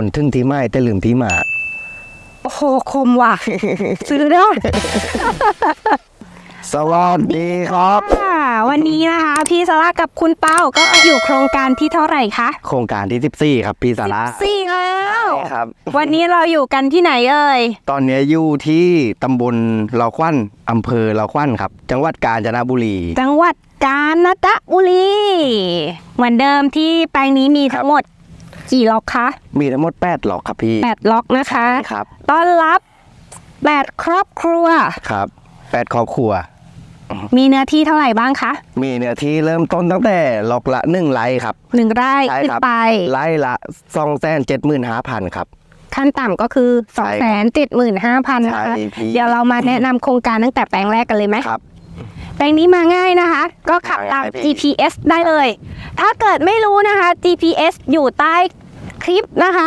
คนทึ่งที่ไม่แต่ลืมที่มา โอ้โห คมว่ะ ซื้อเด้อสวัสดีครับ ค่ะวันนี้นะคะ พี่สาระกับคุณเป้าก็อยู่โครงการที่เท่าไหร่คะโครงการที่ 14 ครับพี่สาระสี่แล้วครับ วันนี้เราอยู่กันที่ไหนเอ่ย ตอนนี้อยู่ที่ตำบลเลาควันอำเภอเลาควันครับ จังหวัดกาญจนบุรี จังหวัดกาญจนบุรี เหมือนเดิมที่แปลงนี้มีทั้งหมด กี่ล็อกคะมีทั้งหมด8หลอกครับพี่แปดล็อกนะคะครับ ต้อนรับแปดครอบครัว ครับ8ครอบครัว มีเนื้อที่เท่าไหร่บ้างคะมีเนื้อที่เริ่มต้นตั้งแต่หลอกละ1ไร่ครับหนึ่งไร่ใช่ขึ้นครับไป ไร่ละ2 7 5 0 0 0ครับ ขั้นต่ำก็คือ2ใช่2 5 0 0 0นะคะใช่พี่ เดี๋ยวเรามาแนะนำโครงการตั้งแต่แปลงแรกกันเลยไหม ครับ แปลงนี้มาง่ายนะคะ ก็ขับตามมาง่ายพี่ GPS ได้เลย ถ้าเกิดไม่รู้นะคะ GPS อยู่ใต้คลิปนะคะ